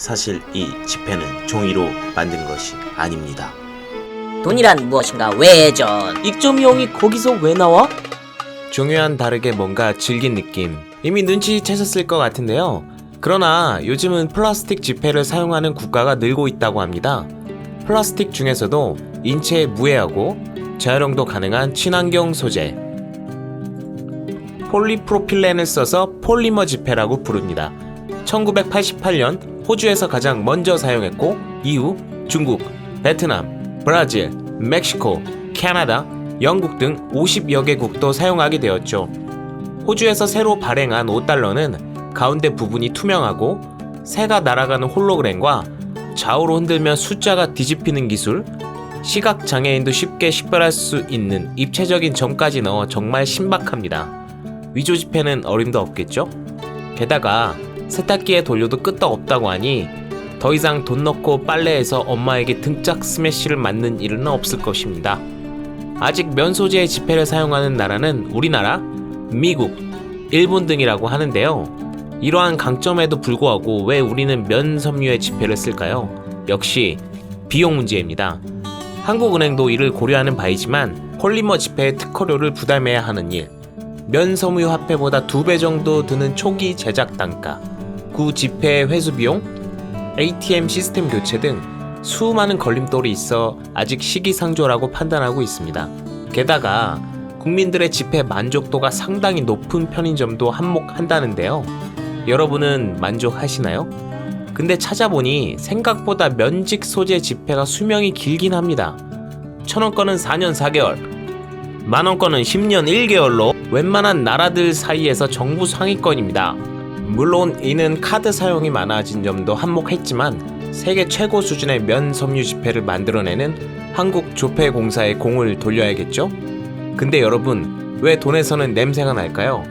사실 이 지폐는 종이로 만든 것이 아닙니다. 돈이란 무엇인가? 외전. 익점이 형이 거기서 왜 나와? 중요한 다르게 뭔가 질긴 느낌. 이미 눈치채셨을 것 같은데요. 그러나 요즘은 플라스틱 지폐를 사용하는 국가가 늘고 있다고 합니다. 플라스틱 중에서도 인체에 무해하고 재활용도 가능한 친환경 소재. 폴리프로필렌을 써서 폴리머 지폐라고 부릅니다 1988년 호주에서 가장 먼저 사용했고 이후 중국, 베트남, 브라질, 멕시코, 캐나다, 영국 등 50여 개국도 사용하게 되었죠. 호주에서 새로 발행한 5달러는 가운데 부분이 투명하고 새가 날아가는 홀로그램과 좌우로 흔들면 숫자가 뒤집히는 기술, 시각 장애인도 쉽게 식별할 수 있는 입체적인 점까지 넣어 정말 신박합니다. 위조 지폐는 어림도 없겠죠? 게다가 세탁기에 돌려도 끄떡없다고 하니 더 이상 돈 넣고 빨래해서 엄마에게 등짝 스매시를 맞는 일은 없을 것입니다. 아직 면 소재의 지폐를 사용하는 나라는 우리나라, 미국, 일본 등이라고 하는데요. 이러한 강점에도 불구하고 왜 우리는 면 섬유의 지폐를 쓸까요? 역시 비용 문제입니다. 한국은행도 이를 고려하는 바이지만 폴리머 지폐의 특허료를 부담해야 하는 일, 면 섬유 화폐보다 두 배 정도 드는 초기 제작 단가, 구 지폐 회수 비용, ATM 시스템 교체 등 수많은 걸림돌이 있어 아직 시기상조라고 판단하고 있습니다. 게다가 국민들의 지폐 만족도가 상당히 높은 편인 점도 한몫한다는데요. 여러분은 만족하시나요? 근데 찾아보니 생각보다 면직 소재 지폐가 수명이 길긴 합니다. 천원 거는 4년 4개월, 만원 거는 10년 1개월로 웬만한 나라들 사이에서 정부 상위권입니다. 물론 이는 카드 사용이 많아진 점도 한몫했지만 세계 최고 수준의 면 섬유 지폐를 만들어내는 한국 조폐공사에 공을 돌려야겠죠? 근데 여러분 왜 돈에서는 냄새가 날까요?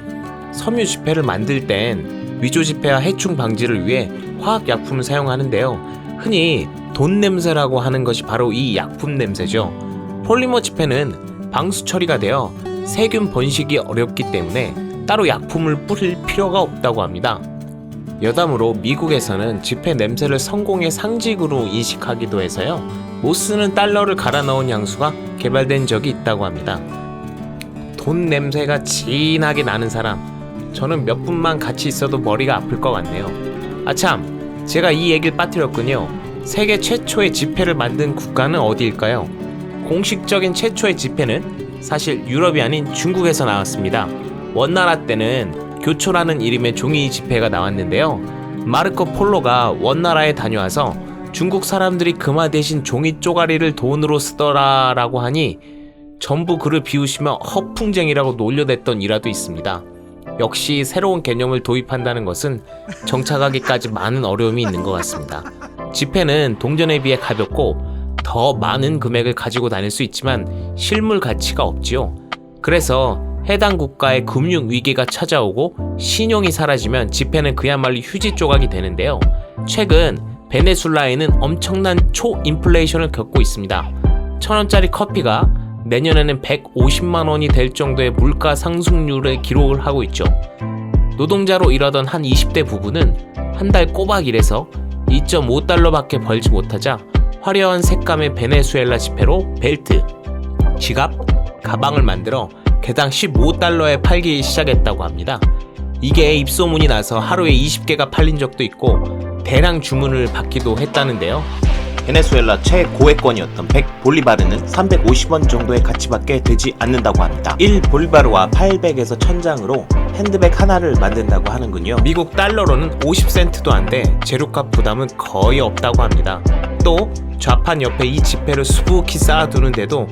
섬유 지폐를 만들 땐 위조 지폐와 해충 방지를 위해 화학 약품을 사용하는데요. 흔히 돈 냄새라고 하는 것이 바로 이 약품 냄새죠. 폴리머 지폐는 방수 처리가 되어 세균 번식이 어렵기 때문에 따로 약품을 뿌릴 필요가 없다고 합니다. 여담으로 미국에서는 지폐 냄새를 성공의 상징으로 인식하기도 해서요. 못 쓰는 달러를 갈아 넣은 향수가 개발된 적이 있다고 합니다. 돈 냄새가 진하게 나는 사람. 저는 몇 분만 같이 있어도 머리가 아플 것 같네요. 아참, 제가 이 얘기를 빠뜨렸군요. 세계 최초의 지폐를 만든 국가는 어디일까요? 공식적인 최초의 지폐는 사실 유럽이 아닌 중국에서 나왔습니다. 원나라 때는 교초라는 이름의 종이 지폐가 나왔는데요. 마르코 폴로가 원나라에 다녀와서 중국 사람들이 금화 대신 종이 쪼가리를 돈으로 쓰더라라고 하니 전부 그를 비우시며 허풍쟁이라고 놀려댔던 일화도 있습니다. 역시 새로운 개념을 도입한다는 것은 정착하기까지 많은 어려움이 있는 것 같습니다. 지폐는 동전에 비해 가볍고 더 많은 금액을 가지고 다닐 수 있지만 실물 가치가 없지요. 그래서 해당 국가의 금융 위기가 찾아오고 신용이 사라지면 지폐는 그야말로 휴지 조각이 되는데요. 최근 베네수엘라에는 엄청난 초인플레이션을 겪고 있습니다. 천 원짜리 커피가 내년에는 150만 원이 될 정도의 물가 상승률을 기록을 하고 있죠. 노동자로 일하던 한 20대 부부는 한 달 꼬박 일해서 2.5달러밖에 벌지 못하자 화려한 색감의 베네수엘라 지폐로 벨트, 지갑, 가방을 만들어 개당 15달러에 팔기 시작했다고 합니다. 이게 입소문이 나서 하루에 20개가 팔린 적도 있고 대량 주문을 받기도 했다는데요. 베네수엘라 최고액권이었던 100 볼리바르는 350원 정도의 가치밖에 되지 않는다고 합니다. 1 볼리바르와 800에서 1000장으로 핸드백 하나를 만든다고 하는군요. 미국 달러로는 50센트도 안 돼 재료값 부담은 거의 없다고 합니다. 또 좌판 옆에 이 지폐를 수북히 쌓아두는데도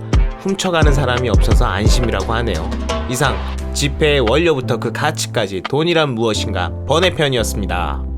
훔쳐가는 사람이 없어서 안심이라고 하네요. 이상 지폐의 원료부터 그 가치까지 돈이란 무엇인가 번외편이었습니다.